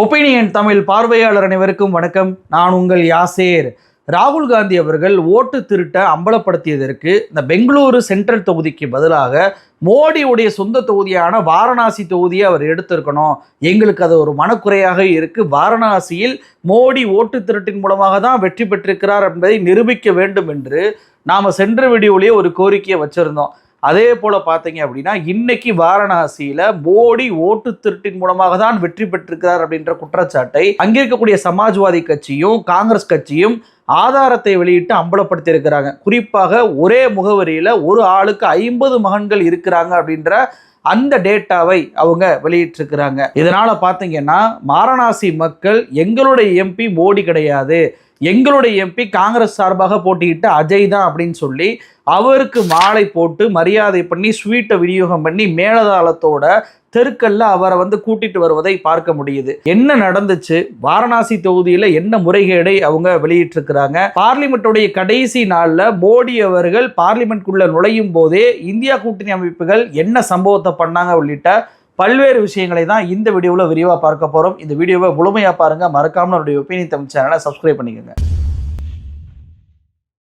Opinion Tamil பார்வையாளர் அனைவருக்கும் வணக்கம். நான் உங்கள் யாசேர். ராகுல் காந்தி அவர்கள் ஓட்டு திருட்ட அம்பலப்படுத்தியதற்கு இந்த பெங்களூரு சென்ட்ரல் தொகுதிக்கு பதிலாக மோடியுடைய சொந்த தொகுதியான வாரணாசி தொகுதியை அவர் எடுத்திருக்கணும். எங்களுக்கு அது ஒரு மனக்குறையாக இருக்குது வாரணாசியில் மோடி ஓட்டு திருட்டின் மூலமாக தான் வெற்றி பெற்றிருக்கிறார் என்பதை நிரூபிக்க வேண்டும் என்று நாம் சென்ற வீடியோலேயே ஒரு கோரிக்கையை வச்சிருந்தோம். அதே போல் பார்த்தீங்க அப்படின்னா இன்னைக்கு வாரணாசியில் மோடி ஓட்டு திருட்டின் மூலமாக தான் வெற்றி பெற்றிருக்கிறார் அப்படின்ற குற்றச்சாட்டை அங்கே இருக்கக்கூடிய சமாஜ்வாதி கட்சியும் காங்கிரஸ் கட்சியும் ஆதாரத்தை வெளியிட்டு அம்பலப்படுத்தி இருக்கிறாங்க குறிப்பாக ஒரே முகவரியில் ஒரு ஆளுக்கு ஐம்பது மகன்கள் இருக்கிறாங்க அப்படின்ற அந்த டேட்டாவை அவங்க வெளியிட்டிருக்கிறாங்க. இதனால் பார்த்தீங்கன்னா வாரணாசி மக்கள் எங்களுடைய எம்பி மோடி கிடையாது. எங்களுடைய எம்பி காங்கிரஸ் சார்பாக போட்டியிட்ட அஜய் தான் அப்படின்னு சொல்லி அவருக்கு மாலை போட்டு மரியாதை பண்ணி ஸ்வீட்டை விநியோகம் பண்ணி மேலதாளத்தோட தெருக்கல்ல அவரை வந்து கூட்டிட்டு வருவதை பார்க்க முடியுது. என்ன நடந்துச்சு? வாரணாசி தொகுதியில என்ன முறைகேடை அவங்க வெளியிட்டிருக்கிறாங்க? பார்லிமெண்ட்டுடைய கடைசி நாள்ல மோடி அவர்கள் பார்லிமெண்ட்குள்ள நுழையும் போதே இந்தியா கூட்டணி அமைப்புகள் என்ன சம்பவத்தை பண்ணாங்க உள்ளிட்ட பல்வேறு விஷயங்களை தான் இந்த வீடியோவில் விரிவாக பார்க்க போகிறோம் இந்த வீடியோவை முழுமையாக பாருங்கள் மறக்காமல் நம்மளுடைய ஒப்பீனியன் தமிழ் சேனலை சப்ஸ்கிரைப் பண்ணிக்கோங்க.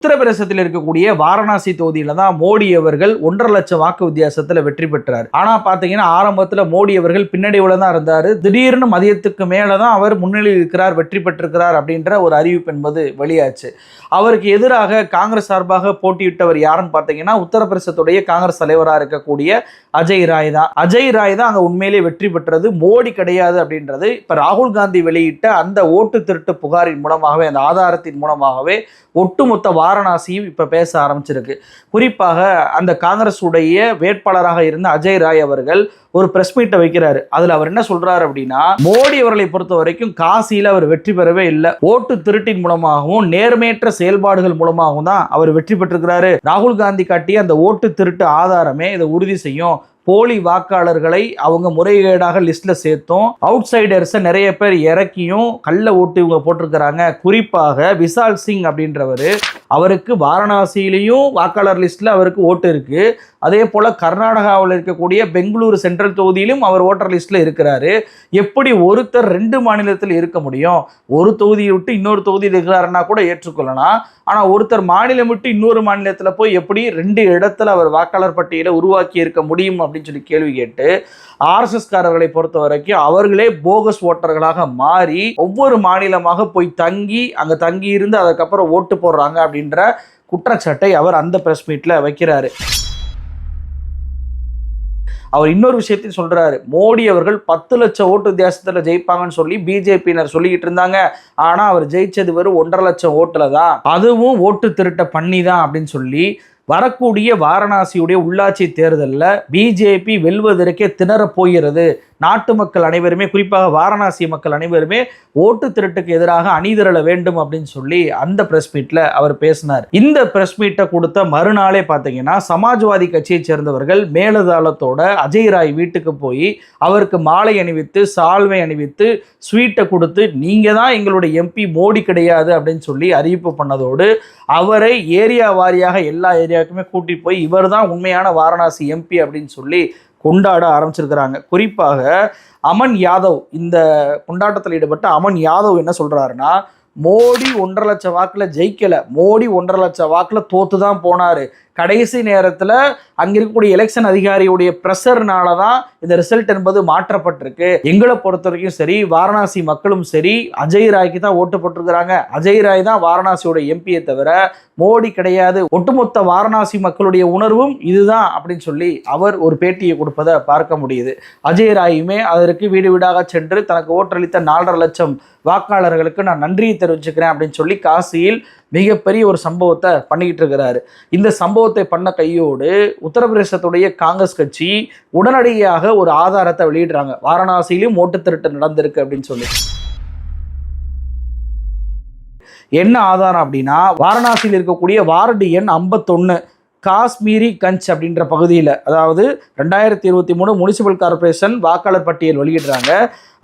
உத்தரப்பிரதேசத்தில் இருக்கக்கூடிய வாரணாசி தொகுதியில தான் மோடி அவர்கள் ஒன்றரை லட்சம் வாக்கு வித்தியாசத்துல வெற்றி பெற்றார். ஆனா பாத்தீங்கன்னா ஆரம்பத்துல மோடி அவர்கள் பின்னடைவுல தான் இருந்தாரு. திடீர்னு மதியத்துக்கு மேலதான் அவர் முன்னிலையில் இருக்கிறார் வெற்றி பெற்றிருக்கிறார் அப்படின்ற ஒரு அறிவிப்பு என்பது வெளியாச்சு. அவருக்கு எதிராக காங்கிரஸ் சார்பாக போட்டியிட்டவர் யாருன்னு பார்த்தீங்கன்னா உத்தரப்பிரதேசத்துடைய காங்கிரஸ் தலைவராக இருக்கக்கூடிய அஜய் ராய் தான். அஜய் ராய் தான் அங்கே உண்மையிலே வெற்றி பெற்றது. மோடி கிடையாது அப்படின்றது இப்போ ராகுல் காந்தி வெளியிட்ட அந்த ஓட்டு திருட்டு புகாரின் மூலமாகவே அந்த ஆதாரத்தின் மூலமாகவே ஒட்டுமொத்த வாரணாசியும் இப்போ பேச ஆரம்பிச்சிருக்கு. குறிப்பாக அந்த காங்கிரஸ் உடைய வேட்பாளராக இருந்த அஜய் ராய் அவர்கள் ஒரு பிரஸ் மீட்டை வைக்கிறாரு. அதுல அவர் என்ன சொல்றாரு அப்படின்னா மோடி அவர்களை பொறுத்த வரைக்கும் காசியில அவர் வெற்றி பெறவே இல்லை. ஓட்டு திருட்டின் மூலமாகவும் நேர்மையற்ற செயல்பாடுகள் மூலமாகவும் தான் அவர் வெற்றி பெற்றிருக்கிறாரு. ராகுல் காந்தி காட்டிய அந்த ஓட்டு திருட்டு ஆதாரமே இதை உறுதி செய்யும். போலி வாக்காளர்களை அவங்க முறைகேடாக லிஸ்ட்ல சேர்த்தும். அவுட் சைடர்ஸை நிறைய பேர் இறக்கியும் கள்ள ஓட்டு இவங்க போட்டிருக்கிறாங்க. குறிப்பாக விஷால் சிங் அப்படின்றவர் அவருக்கு வாரணாசியிலையும் வாக்காளர் லிஸ்ட்டில் அவருக்கு ஓட்டு இருக்குது அதே போல் கர்நாடகாவில் இருக்கக்கூடிய பெங்களூரு சென்ட்ரல் தொகுதியிலும் அவர் ஓட்டர் லிஸ்ட்டில் இருக்கிறாரு. எப்படி ஒருத்தர் ரெண்டு மாநிலத்தில் இருக்க முடியும்? ஒரு தொகுதியை விட்டு இன்னொரு தொகுதியில் இருக்கிறாருன்னா கூட ஏற்றுக்கொள்ளலாம். ஆனால் ஒருத்தர் மாநிலம் விட்டு இன்னொரு மாநிலத்தில் போய் எப்படி ரெண்டு இடத்துல அவர் வாக்காளர் பட்டியலை உருவாக்கி இருக்க முடியும் அப்படின்னு சொல்லி கேள்வி கேட்டு ஆர்எஸ்எஸ்காரர்களை பொறுத்த வரைக்கும் அவர்களே போகஸ் ஓட்டர்களாக மாறி ஒவ்வொரு மாநிலமாக போய் தங்கி அங்கே தங்கி இருந்து அதுக்கப்புறம் ஓட்டு போடுறாங்க அப்படின்னு அப்படின்ற குற்றச்சாட்டை அவர் அந்த பிரஸ் மீட்ல வைக்கிறாரு. அவர் இன்னொரு விஷயத்தையும் சொல்றாரு மோடி அவர்கள் பத்து லட்சம் ஓட்டு வித்தியாசத்துல ஜெயிப்பாங்கன்னு சொல்லி பிஜேபியினர் சொல்லிக்கிட்டு இருந்தாங்க. ஆனா அவர் ஜெயிச்சது வெறும் ஒன்றரை லட்சம் ஓட்டுல தான். அதுவும் ஓட்டு திருட்ட பண்ணி தான் அப்படின்னு சொல்லி வரக்கூடிய வாரணாசியுடைய உள்ளாட்சி தேர்தலில் பிஜேபி வெல்வதற்கே திணற போகிறது. நாட்டு மக்கள் அனைவருமே குறிப்பாக வாரணாசி மக்கள் அனைவருமே ஓட்டு திருட்டுக்கு எதிராக அணிதிரள வேண்டும் அப்படின்னு சொல்லி அந்த பிரஸ் மீட்ல அவர் பேசினார். இந்த பிரஸ் மீட்டை கொடுத்த மறுநாளே பார்த்தீங்கன்னா சமாஜ்வாதி கட்சியை சேர்ந்தவர்கள் மேலதாளத்தோட அஜய் ராய் வீட்டுக்கு போய் அவருக்கு மாலை அணிவித்து சால்வை அணிவித்து ஸ்வீட்டை கொடுத்து நீங்க தான் எங்களுடைய எம்பி மோடி கிடையாது அப்படின்னு சொல்லி அறிவிப்பு பண்ணதோடு அவரை ஏரியா வாரியாக எல்லா ஏரியாவுக்குமே கூட்டிட்டு போய் இவர் தான் உண்மையான வாரணாசி எம்பி அப்படின்னு சொல்லி கொண்டாட ஆரம்பிச்சிருக்கிறாங்க. குறிப்பாக அமன் யாதவ் இந்த கொண்டாட்டத்தில் ஈடுபட்ட அமன் யாதவ் என்ன சொல்கிறாருன்னா மோடி ஒன்றரை லட்சம் வாக்கில் ஜெயிக்கலை. மோடி ஒன்றரை லட்சம் வாக்கில் தோத்து தான் போனார். கடைசி நேரத்தில் அங்கே இருக்கக்கூடிய எலெக்ஷன் அதிகாரியுடைய ப்ரெஷர்னால தான் இந்த ரிசல்ட் என்பது மாற்றப்பட்டிருக்கு. எங்களை பொறுத்த வரைக்கும் சரி வாரணாசி மக்களும் சரி அஜய் ராய்க்கு தான் ஓட்டு போட்டிருக்கிறாங்க. அஜய் ராய் தான் வாரணாசியோட எம்பியை தவிர மோடி கிடையாது. ஒட்டுமொத்த வாரணாசி மக்களுடைய உணர்வும் இதுதான் அப்படின்னு சொல்லி அவர் ஒரு பேட்டியை கொடுப்பதை பார்க்க முடியுது. அஜய் ராயுமே அதற்கு வீடு வீடாக சென்று தனக்கு ஓட்டளித்த நாலரை லட்சம் வாக்காளர்களுக்கு நான் நன்றியை தெரிவிச்சுக்கிறேன் அப்படின்னு சொல்லி காசியில் மிகப்பெரிய ஒரு சம்பவத்தை பண்ணிக்கிட்டு இருக்கிறாரு இந்த சம்பவத்தை பண்ண கையோடு உத்தரப்பிரதேசத்துடைய காங்கிரஸ் கட்சி உடனடியாக ஒரு ஆதாரத்தை வெளியிடுறாங்க. வாரணாசியிலும் ஓட்டு திருட்டு நடந்திருக்கு அப்படின்னு சொல்லி. என்ன ஆதாரம் அப்படின்னா வாரணாசியில் இருக்கக்கூடிய வார்டு எண் ஐம்பத்தொன்று காஷ்மீரி கஞ்ச் அப்படின்ற பகுதியில் அதாவது ரெண்டாயிரத்தி இருபத்தி மூணு முனிசிபல் கார்பரேஷன் வாக்காளர் பட்டியல் வெளியிடுறாங்க.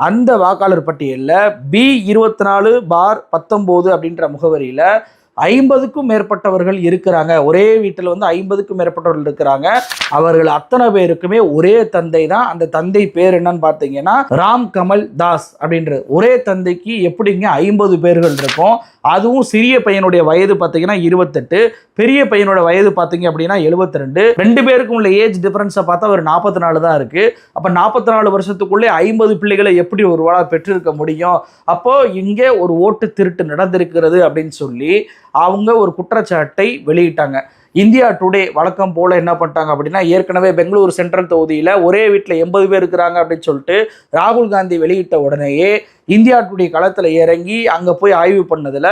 அந்த வாக்காளர் பட்டியலில் பி இருபத்தி நாலு பார் பத்தொம்போது அப்படின்ற முகவரியில் ஐம்பதுக்கும் மேற்பட்டவர்கள் இருக்கிறாங்க. ஒரே வீட்டில் வந்து ஐம்பதுக்கும் மேற்பட்டவர்கள் இருக்கிறாங்க. அவர்கள் அத்தனை பேருக்குமே ஒரே தந்தை தான். அந்த தந்தை பேர் என்னன்னு பார்த்தீங்கன்னா ராம் கமல் தாஸ் அப்படின்றது ஒரே தந்தைக்கு எப்படிங்க ஐம்பது பேர்கள் இருக்கும். அதுவும் சிறிய பையனுடைய வயது பார்த்தீங்கன்னா இருபத்தெட்டு பெரிய பையனோட வயது பார்த்தீங்க அப்படின்னா எழுபத்தி ரெண்டு ரெண்டு பேருக்கும் உள்ள ஏஜ் டிஃபரன்ஸை பார்த்தா ஒரு நாற்பத்தி நாலு தான் இருக்கு. அப்போ நாற்பத்தி நாலு வருஷத்துக்குள்ளே ஐம்பது பிள்ளைகளை எப்படி ஒரு வாழ பெற்றிருக்க முடியும்? அப்போ இங்கே ஒரு ஓட்டு திருட்டு நடந்திருக்கிறது அப்படின்னு சொல்லி அவங்க ஒரு குற்றச்சாட்டை வெளியிட்டாங்க. இந்தியா டுடே வழக்கம் போல் என்ன பண்ணிட்டாங்க அப்படின்னா ஏற்கனவே பெங்களூர் சென்ட்ரல் தொகுதியில் ஒரே வீட்டில் எண்பது பேர் இருக்கிறாங்க அப்படின்னு சொல்லிட்டு ராகுல் காந்தி வெளியிட்ட உடனேயே இந்தியா டுடே களத்தில் இறங்கி அங்கே போய் ஆய்வு பண்ணதில்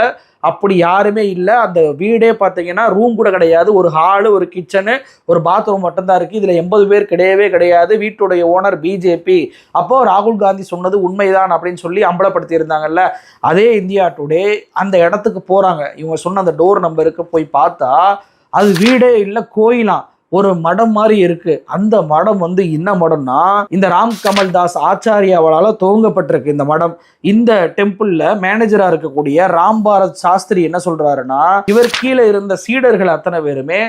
அப்படி யாருமே இல்லை. அந்த வீடே பார்த்தீங்கன்னா ரூம் கூட கிடையாது. ஒரு ஹாலு ஒரு கிச்சனு ஒரு பாத்ரூம் மட்டும்தான் இருக்குது இதில் எண்பது பேர் கிடையவே கிடையாது. வீட்டுடைய ஓனர் பிஜேபி அப்போ ராகுல் காந்தி சொன்னது உண்மைதான் அப்படின்னு சொல்லி அம்பலப்படுத்தி இருந்தாங்கல்ல அதே இந்தியா டுடே அந்த இடத்துக்கு போகிறாங்க இவங்க சொன்ன அந்த டோர் நம்பருக்கு போய் பார்த்தா அது வீடே இல்லை கோயிலாம். ஒரு மடம் மாதிரி இருக்கு. அந்த மடம் வந்து என்ன மடம்னா இந்த ராம் கமல் தாஸ் ஆச்சாரியாவால துவங்கப்பட்டிருக்கு இந்த மடம். இந்த டெம்பிள்ல மேனேஜரா இருக்கக்கூடிய ராம் பாரத் சாஸ்திரி என்ன சொல்றாருன்னா இவர் கீழே இருந்த சீடர்கள் அத்தனை பேருமே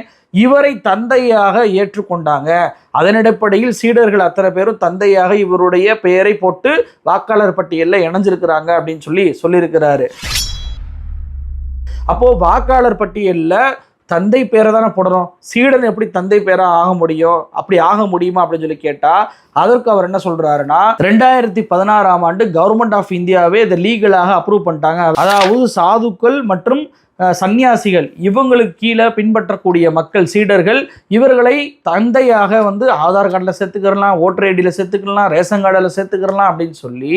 இவரை தந்தையாக ஏற்றுக்கொண்டாங்க. அதன் அடிப்படையில் சீடர்கள் அத்தனை பேரும் தந்தையாக இவருடைய பெயரை போட்டு வாக்காளர் பட்டியலில் இணைஞ்சிருக்கிறாங்க அப்படின்னு சொல்லி சொல்லியிருக்கிறாரு. அப்போ வாக்காளர் பட்டியலில் தந்தை பேரை தானே போடுறோம் சீடன் எப்படி தந்தை பேராக ஆக முடியும்? அப்படி ஆக முடியுமா அப்படின்னு சொல்லி கேட்டால் அதற்கு அவர் என்ன சொல்கிறாருன்னா ரெண்டாயிரத்தி பதினாறாம் ஆண்டு கவர்மெண்ட் ஆஃப் இந்தியாவே இதை லீகலாக அப்ரூவ் பண்ணிட்டாங்க. அதாவது சாதுக்கள் மற்றும் சந்நியாசிகள் சன்னியாசிகள் இவங்களுக்கு கீழே பின்பற்றக்கூடிய மக்கள் சீடர்கள் இவர்களை தந்தையாக வந்து ஆதார் கார்டில் சேர்த்துக்கிறலாம் ஓட்டர் ஐடியில் சேர்த்துக்கலாம் ரேஷன் கார்டில் சேர்த்துக்கிறலாம் அப்படின்னு சொல்லி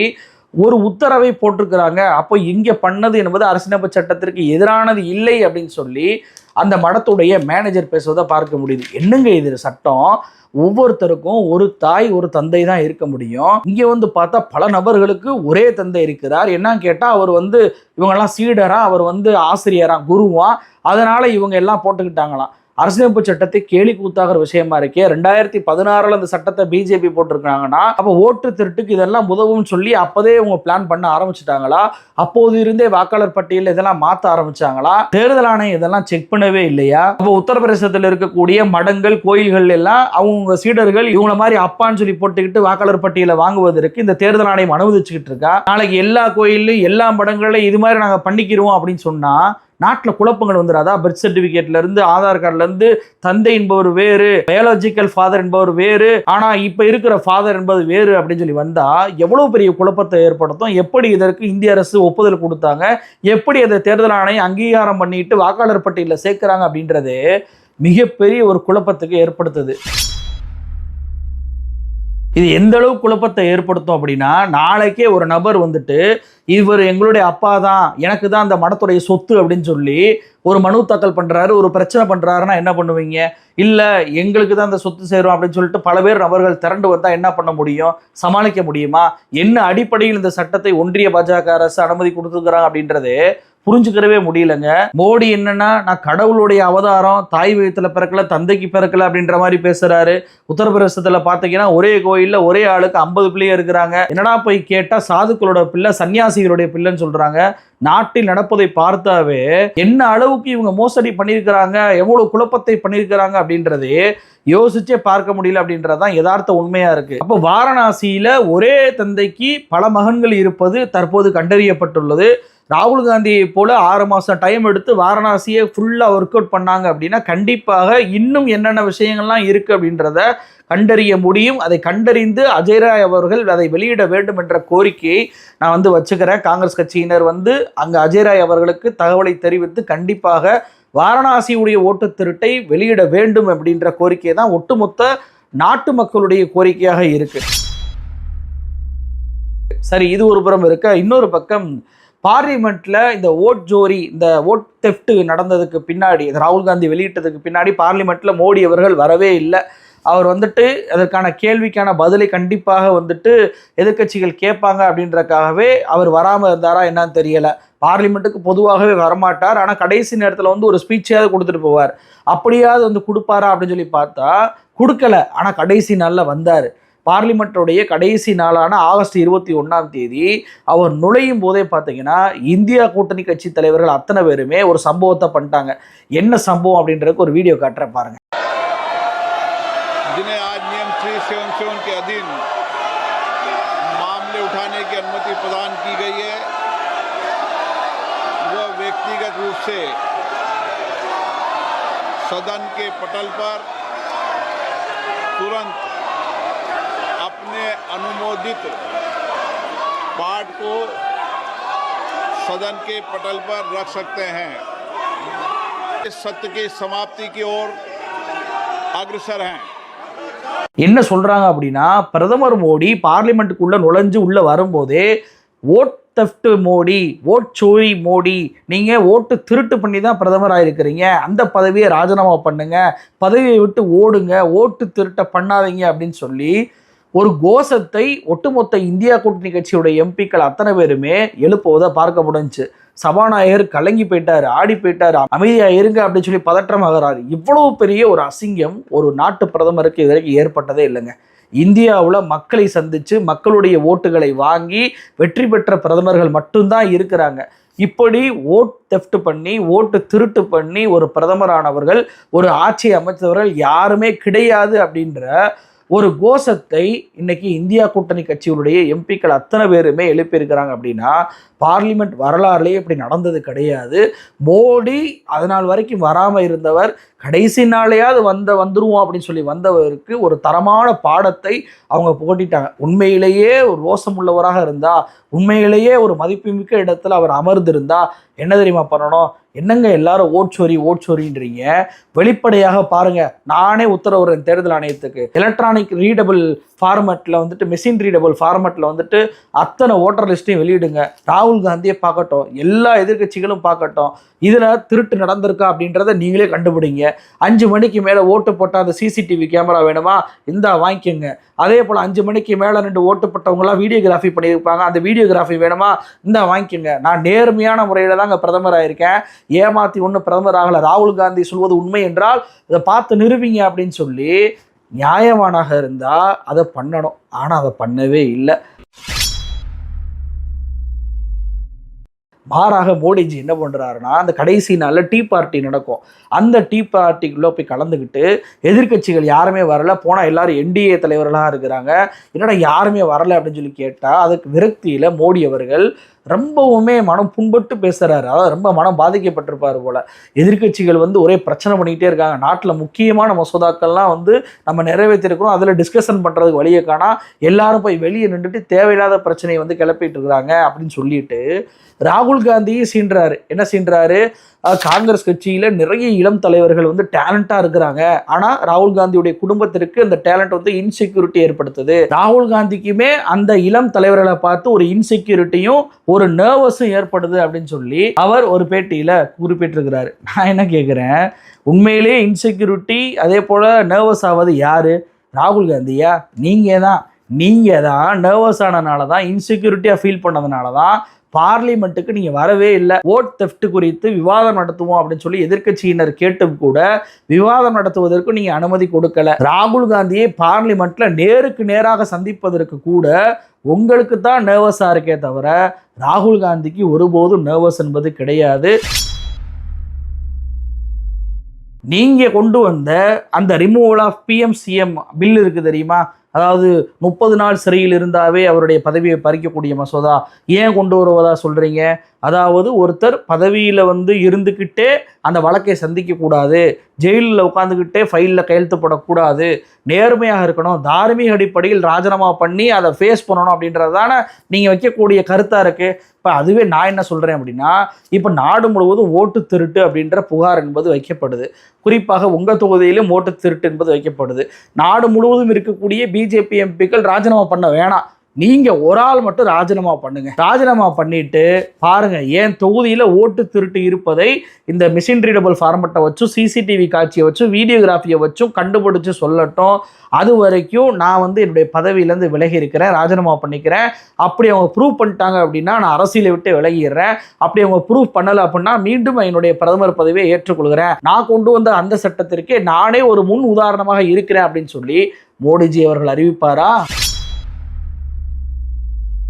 ஒரு உத்தரவை போட்டிருக்கிறாங்க. அப்போ இங்கே பண்ணது என்பது அரசியலமைப்பு சட்டத்திற்கு எதிரானது இல்லை அப்படின்னு சொல்லி அந்த மடத்துடைய மேனேஜர் பேசுவதை பார்க்க முடியுது. என்னங்க இது? சட்டம். ஒவ்வொருத்தருக்கும் ஒரு தாய் ஒரு தந்தை தான் இருக்க முடியும். இங்கே வந்து பார்த்தா பல நபர்களுக்கு ஒரே தந்தை இருக்கிறார். என்னன்னு கேட்டால் அவர் வந்து இவங்கெல்லாம் சீடரா அவர் வந்து ஆசிரியரா குருவா. அதனால இவங்க எல்லாம் போட்டுக்கிட்டாங்களாம். அரசியலமைப்பு சட்டத்தை கேலி கூத்தாகிற விஷயமா இருக்கே. ரெண்டாயிரத்தி பதினாறுல அந்த சட்டத்தை பிஜேபி போட்டிருக்காங்கன்னா அப்போ ஓட்டு திருட்டுக்கு இதெல்லாம் உதவும் சொல்லி அப்போதே இவங்க பிளான் பண்ண ஆரம்பிச்சிட்டாங்களா? அப்போது இருந்தே வாக்காளர் பட்டியல் இதெல்லாம் மாற்ற ஆரம்பிச்சாங்களா? தேர்தல் ஆணையம் இதெல்லாம் செக் பண்ணவே இல்லையா? அப்போ உத்தரப்பிரதேசத்தில் இருக்கக்கூடிய மடங்கள் கோயில்கள் எல்லாம் அவங்க சீடர்கள் இவங்கள மாதிரி அப்பான்னு சொல்லி போட்டுக்கிட்டு வாக்காளர் பட்டியலை வாங்குவதற்கு இந்த தேர்தல் ஆணையம் அனுமதிச்சுக்கிட்டு இருக்கா? நாளைக்கு எல்லா கோயில்லையும் எல்லா மடங்கள்லையும் இது மாதிரி நாங்கள் பண்ணிக்கிறோம் அப்படின்னு சொன்னா நாட்டில் குழப்பங்கள் வந்துடாதா பர்த் சர்டிஃபிகேட்லேருந்து ஆதார் கார்டுலேருந்து தந்தை என்பவர் வேறு பயாலஜிக்கல் ஃபாதர் என்பவர் வேறு ஆனால் இப்போ இருக்கிற ஃபாதர் என்பது வேறு அப்படின்னு சொல்லி வந்தால் எவ்வளோ பெரிய குழப்பத்தை ஏற்படுத்தும்? எப்படி இதற்கு இந்திய அரசு ஒப்புதல் கொடுத்தாங்க? எப்படி அதை தேர்தல் ஆணையம் அங்கீகாரம் பண்ணிட்டு வாக்காளர் பட்டியலில் சேர்க்குறாங்க அப்படின்றது மிகப்பெரிய ஒரு குழப்பத்துக்கு ஏற்படுத்துது. இது எந்த அளவு குழப்பத்தை ஏற்படுத்தும் அப்படின்னா நாளைக்கே ஒரு நபர் வந்துட்டு இவர் எங்களுடைய அப்பா தான் எனக்கு தான் அந்த மடத்துடைய சொத்து அப்படின்னு சொல்லி ஒரு மனு தாக்கல் பண்றாரு ஒரு பிரச்சனை பண்றாருன்னா என்ன பண்ணுவீங்க? இல்ல எங்களுக்கு தான் அந்த சொத்து சேரும் அப்படின்னு சொல்லிட்டு பல பேர் நபர்கள் திரண்டு வந்தா என்ன பண்ண முடியும்? சமாளிக்க முடியுமா? என்ன அடிப்படையில் இந்த சட்டத்தை ஒன்றிய பாஜக அரசு அனுமதி கொடுத்துருக்குறாங்க அப்படின்றது புரிஞ்சுக்கிறவே முடியலங்க. மோடி என்னன்னா நான் கடவுளுடைய அவதாரம் தாய் வயிற்றுல பிறக்கல தந்தைக்கு பிறக்கல அப்படின்ற மாதிரி பேசுறாரு. உத்தரப்பிரதேசத்துல பாத்தீங்கன்னா ஒரே கோயில்ல ஒரே ஆளுக்கு ஐம்பது பிள்ளைய இருக்கிறாங்க. என்னடா போய் கேட்டா சாதுக்களோட பிள்ளை சன்னியாசிகளுடைய பிள்ளைன்னு சொல்றாங்க. நாட்டில் நடப்பதை பார்த்தாவே என்ன அளவுக்கு இவங்க மோசடி பண்ணியிருக்கிறாங்க எவ்வளவு குழப்பத்தை பண்ணியிருக்கிறாங்க அப்படின்றதே யோசிச்சே பார்க்க முடியல அப்படின்றதான் யதார்த்த உண்மையா இருக்கு. அப்போ வாரணாசியில ஒரே தந்தைக்கு பல மகன்கள் இருப்பது தற்போது கண்டறியப்பட்டுள்ளது. ராகுல் காந்தியை போல ஆறு மாதம் டைம் எடுத்து வாரணாசியை ஃபுல்லாக ஒர்க் அவுட் பண்ணாங்க அப்படின்னா கண்டிப்பாக இன்னும் என்னென்ன விஷயங்கள்லாம் இருக்குது அப்படின்றத கண்டறிய முடியும். அதை கண்டறிந்து அஜய் ராய் அவர்கள் அதை வெளியிட வேண்டும் என்ற கோரிக்கையை நான் வந்து வச்சுக்கிறேன். காங்கிரஸ் கட்சியினர் வந்து அங்கே அஜய் ராய் அவர்களுக்கு தகவலை தெரிவித்து கண்டிப்பாக வாரணாசியுடைய ஓட்டுத் திருட்டை வெளியிட வேண்டும் அப்படின்ற கோரிக்கை தான் ஒட்டுமொத்த நாட்டு மக்களுடைய கோரிக்கையாக இருக்குது சரி இது ஒரு புறம் இருக்க. இன்னொரு பக்கம் பார்லிமெண்ட்ல இந்த ஓட் ஜோரி இந்த ஓட் தெஃப்ட் நடந்ததுக்கு பின்னாடி ராகுல் காந்தி வெளியிட்டதுக்கு பின்னாடி பார்லிமெண்ட்ல மோடி அவர்கள் வரவே இல்லை. அவர் வந்துட்டு அதற்கான கேள்விக்கான பதிலை கண்டிப்பாக வந்துட்டு எதிர்க்கட்சிகள் கேட்பாங்க அப்படின்றக்காகவே அவர் வராமல் இருந்தாரா என்னன்னு தெரியலை. பார்லிமெண்ட்டுக்கு பொதுவாகவே வரமாட்டார். ஆனால் கடைசி நேரத்தில் வந்து ஒரு ஸ்பீச்சையாவது கொடுத்துட்டு போவார். அப்படியாவது வந்து கொடுப்பாரா அப்படின்னு சொல்லி பார்த்தா கொடுக்கல. ஆனால் கடைசி நாளில் வந்தார். பார்லிமெண்ட்டுடைய கடைசி நாளான ஆகஸ்ட் இருபத்தி ஒன்றாம் தேதி அவர் நுழையும் போதே பார்த்தீங்கன்னா இந்தியா கூட்டணி கட்சி தலைவர்கள் அத்தனை பேருமே ஒரு சம்பவத்தை பண்ணிட்டாங்க என்ன சம்பவம் அப்படின்றதுக்கு ஒரு வீடியோ காட்டுறேன் பாருங்க जिन्हें आज नियम थ्री सेवन सेवन के अधीन मामले उठाने की अनुमति प्रदान की गई है वह व्यक्तिगत रूप से सदन के पटल पर तुरंत अपने अनुमोदित पाठ को सदन के पटल पर रख सकते हैं इस सत्र की समाप्ति की ओर अग्रसर हैं என்ன சொல்றாங்க அப்படின்னா பிரதமர் மோடி பார்லிமெண்ட்டுக்குள்ள நுழைஞ்சு உள்ள வரும்போதே ஓட் தெஃப்ட் மோடி ஓட் சோரி மோடி நீங்க ஓட்டு திருட்டு பண்ணி தான் பிரதமர் ஆயிருக்கிறீங்க அந்த பதவியை ராஜினாமா பண்ணுங்க பதவியை விட்டு ஓடுங்க ஓட்டு திருட்ட பண்ணாதீங்க அப்படின்னு சொல்லி ஒரு கோஷத்தை ஒட்டுமொத்த இந்தியா கூட்டணி கட்சியுடைய எம்பிக்கள் அத்தனை பேருமே எழுப்புவதை பார்க்க முடிஞ்சுச்சு சபாநாயகர் கலங்கி போயிட்டாரு ஆடி போயிட்டாரு அமைதியா இருங்க அப்படின்னு சொல்லி பதற்றமாகறாரு இவ்வளவு பெரிய ஒரு அசிங்கம் ஒரு நாட்டு பிரதமருக்கு இது வரைக்கும் ஏற்பட்டதே இல்லைங்க. இந்தியாவில் மக்களை சந்தித்து மக்களுடைய ஓட்டுகளை வாங்கி வெற்றி பெற்ற பிரதமர்கள் மட்டும்தான் இருக்கிறாங்க. இப்படி ஓட் தெஃப்ட் பண்ணி ஓட்டு திருட்டு பண்ணி ஒரு பிரதமரானவர்கள் ஒரு ஆட்சியை அமைத்தவர்கள் யாருமே கிடையாது அப்படின்ற ஒரு கோஷத்தை இன்னைக்கு இந்தியா கூட்டணி கட்சிகளுடைய எம்பிக்கள் அத்தனை பேருமே எழுப்பியிருக்கிறாங்க அப்படின்னா பார்லிமெண்ட் வரலாறுலேயே இப்படி நடந்தது கிடையாது. மோடி அதனால் வரைக்கும் வராமல் இருந்தவர் கடைசி நாளையாவது வந்த வந்துருவோம் அப்படின்னு சொல்லி வந்தவருக்கு ஒரு தரமான பாடத்தை அவங்க புகட்டிட்டாங்க. உண்மையிலேயே ஒரு ரோசம் உள்ளவராக இருந்தா உண்மையிலேயே ஒரு மதிப்புமிக்க இடத்துல அவர் அமர்ந்திருந்தா என்ன தெரியுமா பண்ணணும்? என்னங்க எல்லாரும் ஓட்சோரி ஓட்சோரின்றீங்க வெளிப்படையாக பாருங்க நானே உத்தரவுறேன் தேர்தல் ஆணையத்துக்கு. எலக்ட்ரானிக் ரீடபிள் ஃபார்மேட்டில் வந்துட்டு மெஷின் ரீடபிள் ஃபார்மேட்டில் வந்துட்டு அத்தனை ஓட்டர் லிஸ்ட்டையும் வெளியிடுங்க. ராகுல் காந்தியை பார்க்கட்டும் எல்லா எதிர்க்கட்சிகளும் பார்க்கட்டும். இதில் திருட்டு நடந்திருக்கா அப்படின்றத நீங்களே கண்டுபிடிங்க. அஞ்சு மணிக்கு மேலே ஓட்டு போட்டால் அந்த சிசிடிவி கேமரா வேணுமா? இந்தா வாங்கிக்கோங்க. அதே போல் அஞ்சு மணிக்கு மேலே ரெண்டு ஓட்டு போட்டவங்களாம் வீடியோகிராஃபி பண்ணியிருப்பாங்க. அந்த வீடியோகிராஃபி வேணுமா? இந்தா வாங்கிக்கோங்க. நான் நேர்மையான முறையில் தாங்க பிரதமர் ஆயிருக்கேன் ஏமாத்தி ஒன்றும் பிரதமர் ஆகலை ராகுல் காந்தி சொல்வது உண்மை என்றால் இதை பார்த்து நிறுவிங்க அப்படின்னு சொல்லி நியாயமானாக இருந்தால் அதை பண்ணணும். ஆனால் அதை பண்ணவே இல்லை. மாறாக மோடிஜி என்ன பண்ணுறாருன்னா அந்த கடைசி நாளில் டீ பார்ட்டி நடக்கும். அந்த டீ பார்ட்டிக்குள்ளே போய் கலந்துக்கிட்டு எதிர்க்கட்சிகள் யாருமே வரல. போனால் எல்லாரும் என்டிஏ தலைவர்களாக இருக்கிறாங்க. என்னடா யாருமே வரல அப்படின்னு சொல்லி கேட்டால் அதுக்கு விரக்தியில் மோடி அவர்கள் ரொம்பவுமே மனம் புண்பட்டு பேசுகிறாரு அதாவது ரொம்ப மனம் பாதிக்கப்பட்டிருப்பார் போல். எதிர்க்கட்சிகள் வந்து ஒரே பிரச்சனை பண்ணிக்கிட்டே இருக்காங்க. நாட்டில் முக்கியமான மசோதாக்கள்லாம் வந்து நம்ம நிறைவேற்றிருக்கிறோம். அதில் டிஸ்கஷன் பண்ணுறதுக்கு வழியை காணா எல்லாரும் போய் வெளியே நின்றுட்டு தேவையில்லாத பிரச்சனையை வந்து கிளப்பிட்டு இருக்கிறாங்க அப்படின்னு சொல்லிட்டு ராகுல் காந்தியும் சீன்றாரு என்ன சீன்றாரு காங்கிரஸ் கட்சியில் நிறைய இளம் தலைவர்கள் வந்து டேலண்டாக இருக்கிறாங்க. ஆனால் ராகுல் காந்தியுடைய குடும்பத்திற்கு அந்த டேலண்ட் வந்து இன்செக்யூரிட்டி ஏற்படுத்துது. ராகுல் காந்திக்குமே அந்த இளம் தலைவர்களை பார்த்து ஒரு இன்செக்யூரிட்டியும் ஒரு நர்வஸும் ஏற்படுது அப்படின்னு சொல்லி அவர் ஒரு பேட்டியில் குறிப்பிட்டிருக்கிறாரு. நான் என்ன கேட்குறேன் உண்மையிலேயே இன்செக்யூரிட்டி அதே போல் நர்வஸ் ஆவது யார்? ராகுல் காந்தியா? நீங்கள் தான் நீங்கள் தான் நர்வஸ் ஆனதுனால தான் இன்செக்யூரிட்டியாக ஃபீல் பண்ணதுனால தான் பார்லிமெண்ட்டுக்கு நீங்கள் வரவே இல்லை. ஓட் தெஃப்ட் குறித்து விவாதம் நடத்துவோம் அப்படின்னு சொல்லி எதிர்க்கட்சியினர் கேட்டும் கூட விவாதம் நடத்துவதற்கு நீங்கள் அனுமதி கொடுக்கல. ராகுல் காந்தியை பார்லிமெண்ட்ல நேருக்கு நேராக சந்திப்பதற்கு கூட உங்களுக்கு தான் நர்வஸாக இருக்கே தவிர ராகுல் காந்திக்கு ஒருபோதும் நர்வஸ் என்பது கிடையாது. நீங்க கொண்டு வந்த அந்த ரிமூவல் ஆஃப் பிஎம்சிஎம் பில் இருக்கு தெரியுமா? அதாவது முப்பது நாள் சிறையில் இருந்தாவே அவருடைய பதவியை பறிக்கக்கூடிய மசோதா ஏன் கொண்டு வருவதா சொல்றீங்க? அதாவது ஒருத்தர் பதவியில் வந்து இருந்துக்கிட்டே அந்த வழக்கை சந்திக்கக்கூடாது ஜெயிலில் உட்காந்துக்கிட்டே ஃபைலில் கையெழுத்து போடக்கூடாது நேர்மையாக இருக்கணும் தார்மீக அடிப்படையில் ராஜினாமா பண்ணி அதை ஃபேஸ் பண்ணணும் அப்படின்றது தானே நீங்கள் வைக்கக்கூடிய கருத்தாக இருக்குது இப்போ அதுவே நான் என்ன சொல்கிறேன் அப்படின்னா இப்போ நாடு முழுவதும் ஓட்டு திருட்டு அப்படின்ற புகார் என்பது வைக்கப்படுது. குறிப்பாக உங்கள் தொகுதியிலும் ஓட்டு திருட்டு என்பது வைக்கப்படுது. நாடு முழுவதும் இருக்கக்கூடிய பிஜேபி எம்பிக்கள் ராஜினாமா பண்ண வேணாம். நீங்க ஒரு ஆள் மட்டும் ராஜினாமா பண்ணுங்க. ராஜினாமா பண்ணிட்டு பாருங்க ஏன் தொகுதியில ஓட்டு திருட்டு இருப்பதை இந்த மிஷின் ரீடபிள் ஃபார்மட்டை வச்சும் சிசிடிவி காட்சியை வச்சும் வீடியோகிராஃபியை வச்சும் கண்டுபிடிச்சு சொல்லட்டும். அது வரைக்கும் நான் வந்து என்னுடைய பதவியிலேருந்து விலகி இருக்கிறேன் ராஜினாமா பண்ணிக்கிறேன். அப்படி அவங்க ப்ரூவ் பண்ணிட்டாங்க அப்படின்னா நான் அரசியலை விட்டு விலகிடுறேன். அப்படி அவங்க ப்ரூவ் பண்ணலை அப்படின்னா மீண்டும் என்னுடைய பிரதமர் பதவியை ஏற்றுக்கொள்கிறேன். நான் கொண்டு வந்த அந்த சட்டத்திற்கு நானே ஒரு முன் உதாரணமாக இருக்கிறேன் அப்படின்னு சொல்லி மோடிஜி அவர்கள் அறிவிப்பாரா?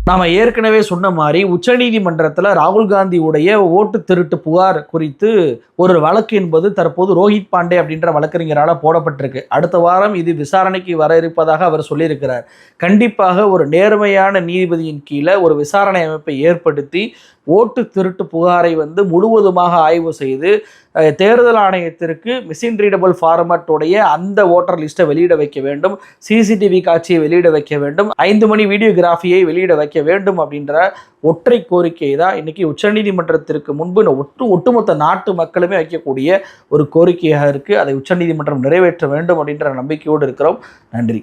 நாம் ஏற்கனவே சொன்ன மாதிரி உச்சநீதிமன்றத்தில் ராகுல் காந்தியுடைய ஓட்டு திருட்டு புகார் குறித்து ஒரு வழக்கு என்பது தற்போது ரோஹித் பாண்டே அப்படின்ற வழக்கறிஞரால் போடப்பட்டிருக்கு. அடுத்த வாரம் இது விசாரணைக்கு வர இருப்பதாக அவர் சொல்லியிருக்கிறார். கண்டிப்பாக ஒரு நேர்மையான நீதிபதியின் கீழே ஒரு விசாரணை அமைப்பை ஏற்படுத்தி ஓட்டு திருட்டு புகாரை வந்து முழுவதுமாக ஆய்வு செய்து தேர்தல் ஆணையத்திற்கு மிஷின் ரீடபிள் ஃபார்மட்டோடைய அந்த ஓட்டர் லிஸ்ட்டை வெளியிட வைக்க வேண்டும் சிசிடிவி காட்சியை வெளியிட வைக்க வேண்டும் ஐந்து மணி வீடியோகிராஃபியை வெளியிட வைக்க வேண்டும் அப்படின்ற ஒற்றை கோரிக்கை தான் இன்னைக்கு உச்சநீதிமன்றத்திற்கு முன்பு ஒட்டு ஒட்டுமொத்த நாட்டு மக்களுமே வைக்கக்கூடிய ஒரு கோரிக்கையாக இருக்குது அதை உச்சநீதிமன்றம் நிறைவேற்ற வேண்டும் அப்படின்ற நம்பிக்கையோடு இருக்கிறோம். நன்றி.